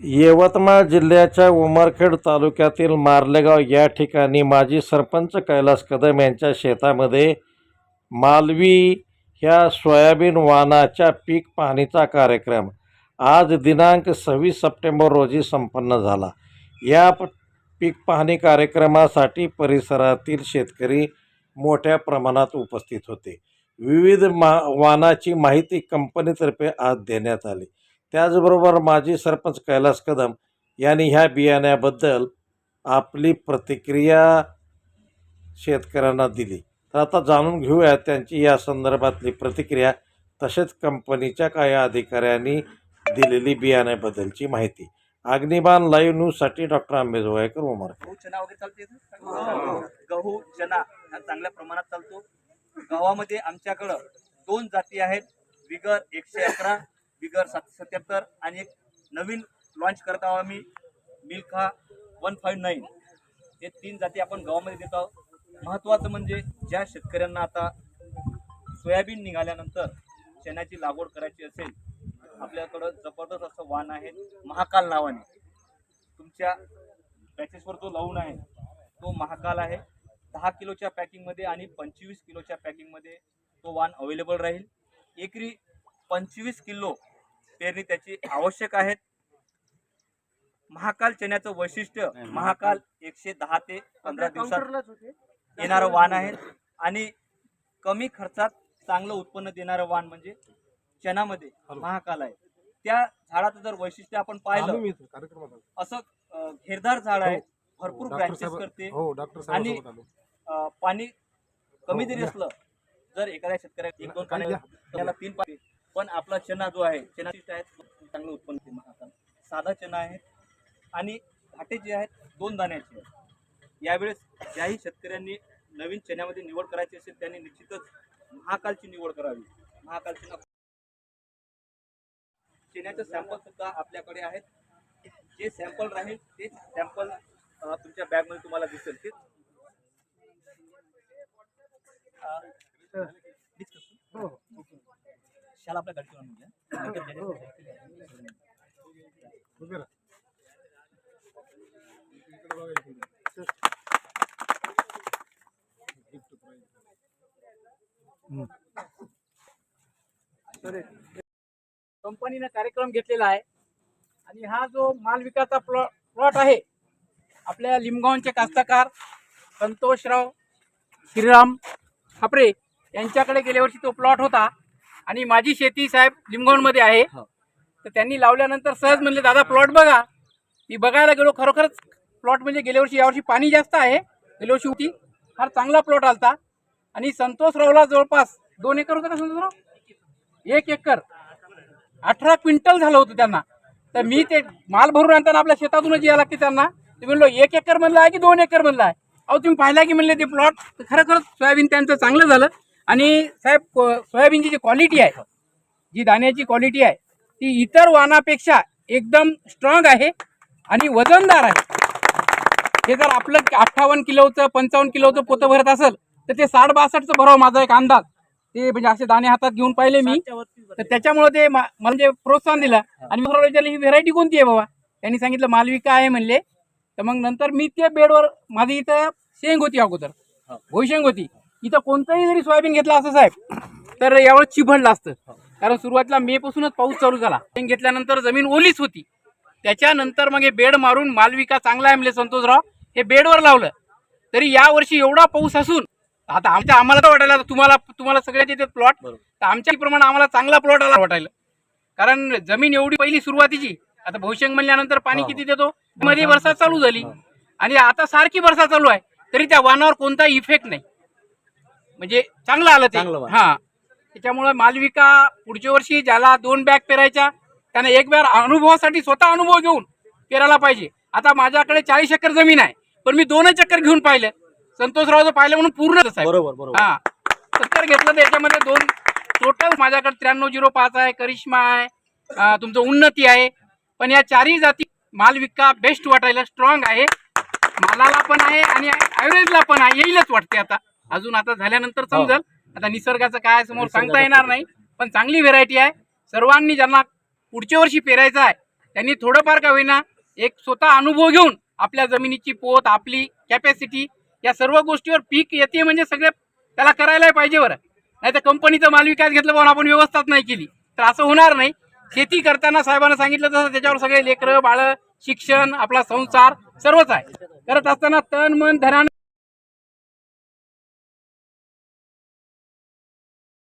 यवतमाळ जिल्ह्याच्या उमरखेड तालुक्यातील मार्लेगाव या ठिकाणी माजी सरपंच कैलास कदम यांच्या शेतामध्ये मालवी ह्या सोयाबीन वाहनाच्या पीक पाहणीचा कार्यक्रम आज दिनांक सव्वीस सप्टेंबर रोजी संपन्न झाला. या पीक पाहणी कार्यक्रमासाठी परिसरातील शेतकरी मोठ्या प्रमाणात उपस्थित होते. विविध मा वाहनाची माहिती कंपनीतर्फे आज देण्यात आली. त्याचबरोबर माजी सरपंच कैलास कदम यांनी ह्या बियाण्याबद्दल आपली प्रतिक्रिया शेतकऱ्यांना दिली. तर आता जाणून घेऊया त्यांची या संदर्भातली प्रतिक्रिया तसेच कंपनीच्या काही अधिकाऱ्यांनी दिलेली बियाण्याबद्दलची माहिती. अग्निबाण लाईव्ह न्यूजसाठी डॉक्टर आंबेजोगाईकर उमर गहू चना वगैरे चालते गहू चना हा चांगल्या प्रमाणात चालतो. गव्हामध्ये आमच्याकडं दोन जाती आहेत. विगर एकशे अकरा बिगर सातशे सत्याहत्तर आणि एक नवीन लॉन्च करत आहोत आम्ही मिल्खा वन फाईव्ह नाईन हे तीन जाती आपण गावामध्ये देत आहोत. महत्त्वाचं म्हणजे ज्या शेतकऱ्यांना आता सोयाबीन निघाल्यानंतर चण्याची लागवड करायची असेल आपल्याकडं जबरदस्त असं वाण आहे महाकाल नावाने. तुमच्या पॅकेजवर जो लावून आहे तो महाकाल आहे. दहा किलोच्या पॅकिंगमध्ये आणि पंचवीस किलोच्या पॅकिंगमध्ये तो वाण अवेलेबल राहील. एकरी पंचवीस किलो पेरणी त्याची आवश्यक आहेत. महाकाल चण्याचं वैशिष्ट्य महाकाल. एकशे दहा ते पंधरा दिवसात येणारं वाण आहे. आणि कमी खर्चात चांगलं उत्पन्न देणारं वाण म्हणजे चणामध्ये महाकाल आहे. त्या झाडाचं जर वैशिष्ट्य आपण पाहिलं असं घेरदार झाड आहे भरपूर ब्रँचेस करते. हो आणि पाणी कमी जरी हो, असलं जर एखाद्या शेतकऱ्याला एक दोन पाणी या. त्याला तीन पाणी पण आपला चना जो आहे चना आहे चांगलं उत्पन्न देते महाकाल. साधा चना आहे आणि घाटे जे आहेत दोन दाण्याचे आहेत. यावेळेस ज्याही शेतकऱ्यांनी नवीन चण्यामध्ये निवड करायची असेल त्यांनी निश्चितच महाकालची निवड करावी. महाकाल चना चण्याचं सॅम्पल सुद्धा आपल्याकडे आहेत. जे सॅम्पल राहील तेच सॅम्पल तुमच्या बॅगमध्ये तुम्हाला दिसेल. तेच शाला आपल्या आणून घ्या. राहा. कंपनीनं कार्यक्रम घेतलेला आहे आणि हा जो माल विकाचा प्लॉ प्लॉट आहे आपल्या लिमगावचे कास्तकार संतोषराव श्रीराम खापरे यांच्याकडे गेल्या वर्षी तो प्लॉट होता आणि माझी शेती साहेब लिमगावमध्ये आहे. हो. तर त्यांनी लावल्यानंतर सहज म्हणले दादा प्लॉट बघा. मी बघायला गेलो खरोखरच प्लॉट म्हणजे गेल्या वर्षी यावर्षी पाणी जास्त आहे. गेल्या वर्षी होती. फार चांगला प्लॉट आलता. आणि संतोषरावला जवळपास दोन एकर होतं का संतोषराव एक एकर. अठरा क्विंटल झालं होतं त्यांना. तर मी ते माल भरून आणताना आपल्या शेतातूनच यायला लागते त्यांना. ते म्हणलो एक एकर म्हणलं आहे की दोन एकर म्हणलं आहे? अहो तुम्ही पाहिला की म्हणले ते प्लॉट खरोखरच सोयाबीन त्यांचं चांगलं झालं. आणि साहेब को- सोयाबीनची जी क्वालिटी आहे जी दाण्याची क्वालिटी आहे ती इतर वाणापेक्षा एकदम स्ट्रॉंग आहे आणि वजनदार आहे. हे जर आपलं अठ्ठावन्न किलोचं पंचावन्न किलोचं पोतं भरत असेल तर ते साठ बासष्टचं भरावं माझा एक अंदाज. ते म्हणजे असे दाणे हातात घेऊन पाहिले मी. तर त्याच्यामुळे ते मला म्हणजे प्रोत्साहन दिलं. आणि मी विचारलं ही व्हेरायटी कोणती आहे बाबा? त्यांनी सांगितलं मालविका आहे म्हणले. तर मग नंतर मी ते बेडवर माझी इथं शेंग होती अगोदर. भुईशेंग होती. इथं कोणतंही जरी सोयाबीन घेतलं असं साहेब तर यावेळेस चिभडलं असतं. कारण सुरुवातीला मे पासूनच पाऊस चालू झाला. घेतल्यानंतर जमीन ओलीच होती. त्याच्यानंतर मग हे बेड मारून मालविका चांगला आहे म्हणले संतोषराव. हे बेडवर लावलं. तरी यावर्षी एवढा पाऊस असून आता आमच्या आम्हाला तर वाटायला तुम्हाला तुम्हाला सगळ्याचे ते प्लॉट तर आमच्या प्रमाणे आम्हाला चांगला प्लॉट आला वाटायला. कारण जमीन एवढी पहिली सुरुवातीची. आता भविष्यंग म्हणल्यानंतर पाणी किती देतो? मध्ये वर्षा चालू झाली. आणि आता सारखी वर्षा चालू आहे. तरी त्या वानावर कोणता इफेक्ट नाही. म्हणजे चांगलं आलं ते. चांगलं. हा. त्याच्यामुळे मालविका पुढच्या वर्षी ज्याला दोन बॅग पेरायच्या त्याने एक बॅग अनुभवासाठी स्वतः अनुभव घेऊन पेरायला पाहिजे. आता माझ्याकडे चाळीस एकर जमीन आहे पण मी दोनच चक्कर घेऊन पाहिलं. संतोषरावचं पाहिलं म्हणून पूर्ण आहे बरोबर बरोबर. हा. सत्तर घेतलं तर याच्यामध्ये दोन टोटल माझ्याकडे त्र्याण्णव झिरो पाच आहे करिश्मा आहे अं, तुमचं उन्नती आहे. पण या चारही जाती मालविका बेस्ट वाटायला स्ट्रॉंग आहे. मालाला पण आहे आणि ॲव्हरेजला पण आहे येईलच वाटते आता. अजून आता झाल्यानंतर समजल. आता निसर्गाचं काय समोर सांगता येणार नाही पण चांगली व्हेरायटी आहे. सर्वांनी ज्यांना पुढच्या वर्षी पेरायचं आहे त्यांनी थोडंफार का होईना एक स्वतः अनुभव घेऊन आपल्या जमिनीची पोत आपली कॅपॅसिटी या सर्व गोष्टीवर पीक येते म्हणजे सगळे त्याला करायला पाहिजे बरं. नाही तर कंपनीचं माल विकास घेतलं म्हणून आपण व्यवस्थाच नाही केली. तर असं होणार नाही. शेती करताना साहेबांना सांगितलं तसं त्याच्यावर सगळे लेकरं बाळं शिक्षण आपला संसार सर्वच आहे. करत असताना तन मन धनानं